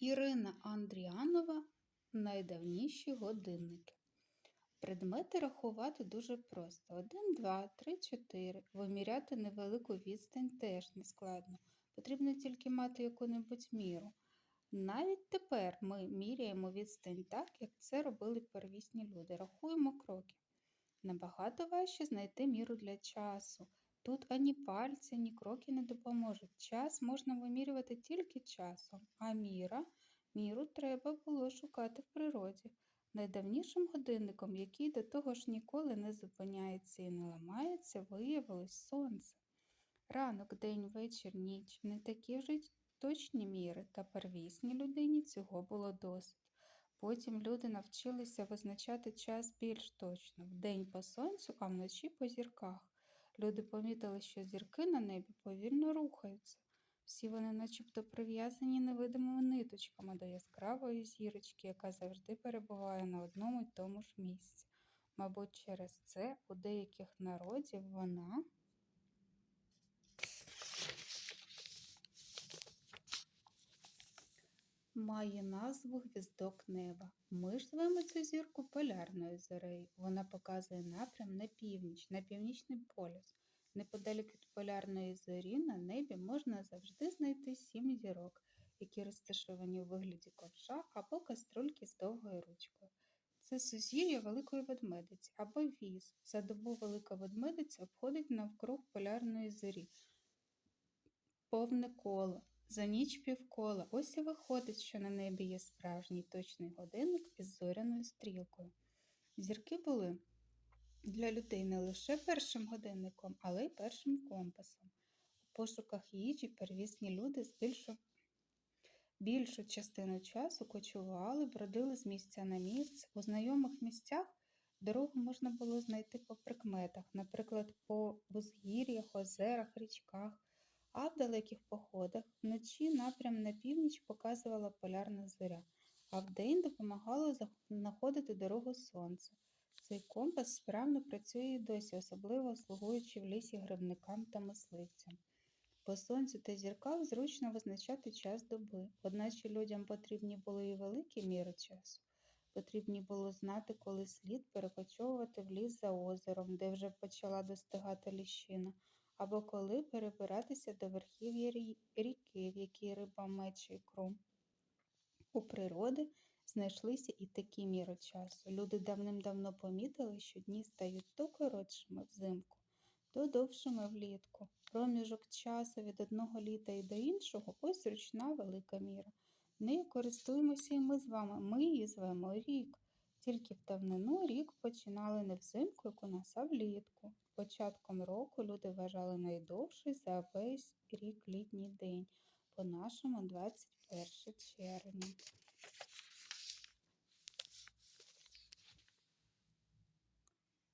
Ірина Андріанова найдавніші годинники. Предмети рахувати дуже просто. 1, 2, 3, 4. Виміряти невелику відстань теж не складно. Потрібно тільки мати яку-небудь міру. Навіть тепер ми міряємо відстань так, як це робили первісні люди. Рахуємо кроки. Набагато важче знайти міру для часу. Тут ані пальці, ні кроки не допоможуть. Час можна вимірювати тільки часом, а міра міру треба було шукати в природі. Найдавнішим годинником, який до того ж ніколи не зупиняється і не ламається, виявилось сонце. Ранок, день, вечір, ніч не такі вже точні міри, та первісній людині цього було досить. Потім люди навчилися визначати час більш точно вдень по сонцю, а вночі по зірках. Люди помітили, що зірки на небі повільно рухаються. Всі вони начебто прив'язані невидимими ниточками до яскравої зірочки, яка завжди перебуває на одному й тому ж місці. Мабуть, через це у деяких народів вона має назву гвіздок неба. Ми ж звемо цю зірку полярною зорею. Вона показує напрям на північ, на північний полюс. Неподалік від полярної зорі на небі можна завжди знайти сім зірок, які розташовані у вигляді ковша або каструльки з довгою ручкою. Це сузір'я Великої ведмедиці або віз. За добу Велика ведмедиця обходить навкруг полярної зорі. Повне коло. За ніч півкола. Ось і виходить, що на небі є справжній точний годинник із зоряною стрілкою. Зірки були для людей не лише першим годинником, але й першим компасом. У пошуках їжі первісні люди збільшу... більшу частину часу кочували, бродили з місця на місце. У знайомих місцях дорогу можна було знайти по прикметах, наприклад, по узгір'ях, озерах, річках. А в далеких походах вночі напрям на північ показувала полярна зоря, а вдень допомагало знаходити дорогу сонце. Цей компас справно працює і досі, особливо слугуючи в лісі грибникам та мисливцям. По сонцю та зірках зручно визначати час доби, одначе людям потрібні були і великі міри часу. Потрібні було знати, коли слід перекочовувати в ліс за озером, де вже почала достигати ліщина, або коли перебиратися до верхів'я ріки, в якій риба мече ікру. У природи знайшлися і такі міри часу. Люди давним-давно помітили, що дні стають то коротшими взимку, то довшими влітку. Проміжок часу від одного літа і до іншого ось зручна велика міра. Нею користуємося і ми з вами. Ми її звемо рік. Тільки в давнину рік починали не взимку, як у нас, а влітку. Початком року люди вважали найдовший за весь рік літній день, по нашому 21 червня.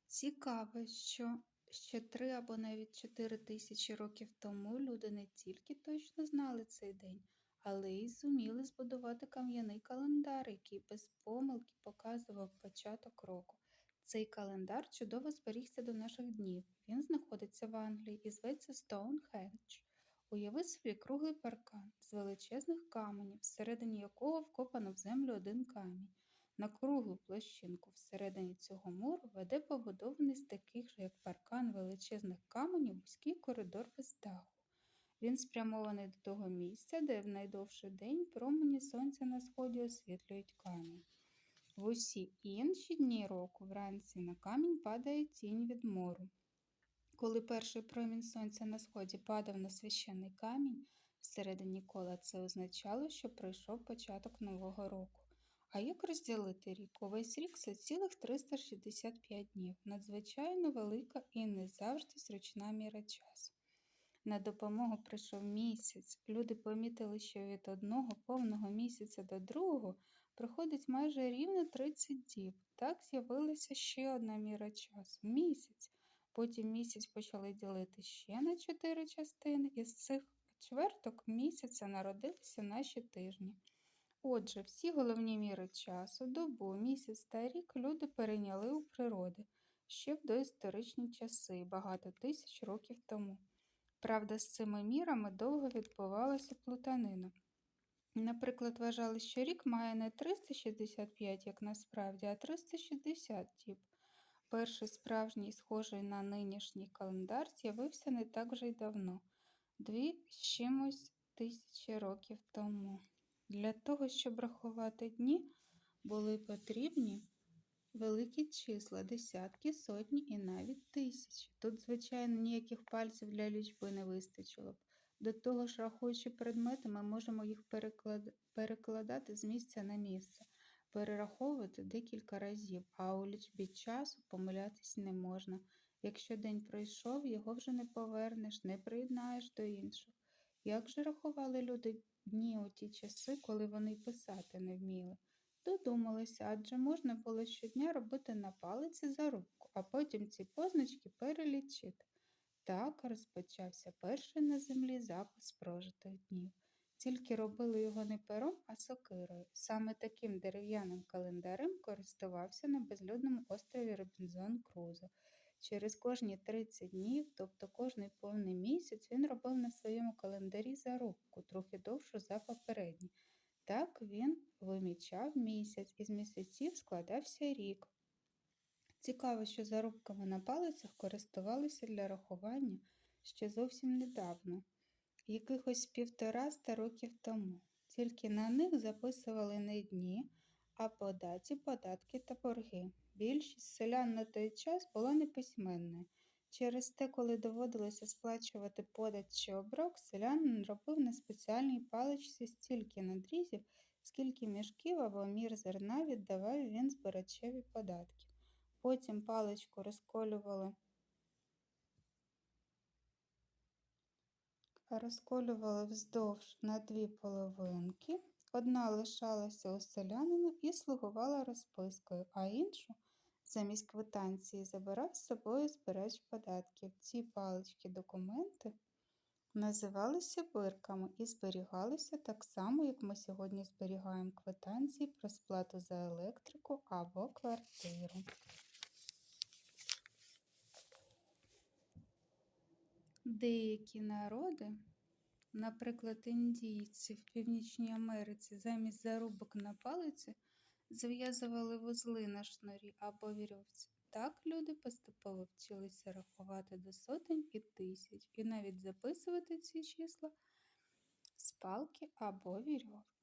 Цікаво, що ще три або навіть чотири тисячі років тому люди не тільки точно знали цей день, але й зуміли збудувати кам'яний календар, який без помилки показував початок року. Цей календар чудово зберігся до наших днів. Він знаходиться в Англії і зветься Стоунхендж. Уяви собі круглий паркан з величезних каменів, всередині якого вкопано в землю один камінь. На круглу площинку всередині цього муру веде побудований з таких же, як паркан величезних каменів, вузький коридор без даху. Він спрямований до того місця, де в найдовший день промені сонця на сході освітлюють камінь. В усі інші дні року вранці на камінь падає тінь від мору. Коли перший промінь сонця на сході падав на священний камінь, всередині кола це означало, що пройшов початок нового року. А як розділити рік? Увесь рік це цілих 365 днів, надзвичайно велика і не завжди зручна міра часу. На допомогу прийшов місяць. Люди помітили, що від одного повного місяця до другого проходить майже рівно 30 діб. Так з'явилася ще одна міра часу місяць. Потім місяць почали ділити ще на чотири частини, і з цих чверток місяця народилися наші тижні. Отже, всі головні міри часу, добу, місяць та рік люди перейняли у природи ще в доісторичні часи, багато тисяч років тому. Правда, з цими мірами довго відбувалася плутанина. Наприклад, вважали, що рік має не 365, як насправді, а 360 діб. Перший справжній, схожий на нинішній календар, з'явився не так вже й давно дві з чимось тисячі років тому. Для того, щоб рахувати дні, були потрібні великі числа, десятки, сотні і навіть тисячі. Тут, звичайно, ніяких пальців для лічби не вистачило б. До того ж, рахуючи предмети, ми можемо їх переклад... перекладати з місця на місце, перераховувати декілька разів, а у лічбі часу помилятись не можна. Якщо день пройшов, його вже не повернеш, не приєднаєш до інших. Як же рахували люди дні у ті часи, коли вони писати не вміли? Додумалися, адже можна було щодня робити на палиці зарубку, а потім ці позначки перелічити. Так розпочався перший на землі запис прожитих днів. Тільки робили його не пером, а сокирою. Саме таким дерев'яним календарем користувався на безлюдному острові Робінзон Крузо. Через кожні 30 днів, тобто кожний повний місяць, він робив на своєму календарі зарубку, трохи довшу за попередній. Так він вимічав місяць, із місяців складався рік. Цікаво, що зарубками на палицях користувалися для рахування ще зовсім недавно, якихось півтораста років тому. Тільки на них записували не дні, а по даті, податки та борги. Більшість селян на той час була неписьменною. Через те, коли доводилося сплачувати подат чи оброк, селянин робив на спеціальній паличці стільки надрізів, скільки мішків або мір зерна віддавав він збирачеві податків. Потім паличку розколювали, розколювали вздовж на дві половинки. Одна лишалася у селянина і слугувала розпискою, а іншу замість квитанції забирав з собою збирач податків. Ці палички документи називалися бирками і зберігалися так само, як ми сьогодні зберігаємо квитанції про сплату за електрику або квартиру. Деякі народи, наприклад, індійці в Північній Америці, замість зарубок на палиці зв'язували вузли на шнурі або вірьовці. Так люди поступово вчилися рахувати до сотень і тисяч, і навіть записувати ці числа з палки або вірьовки.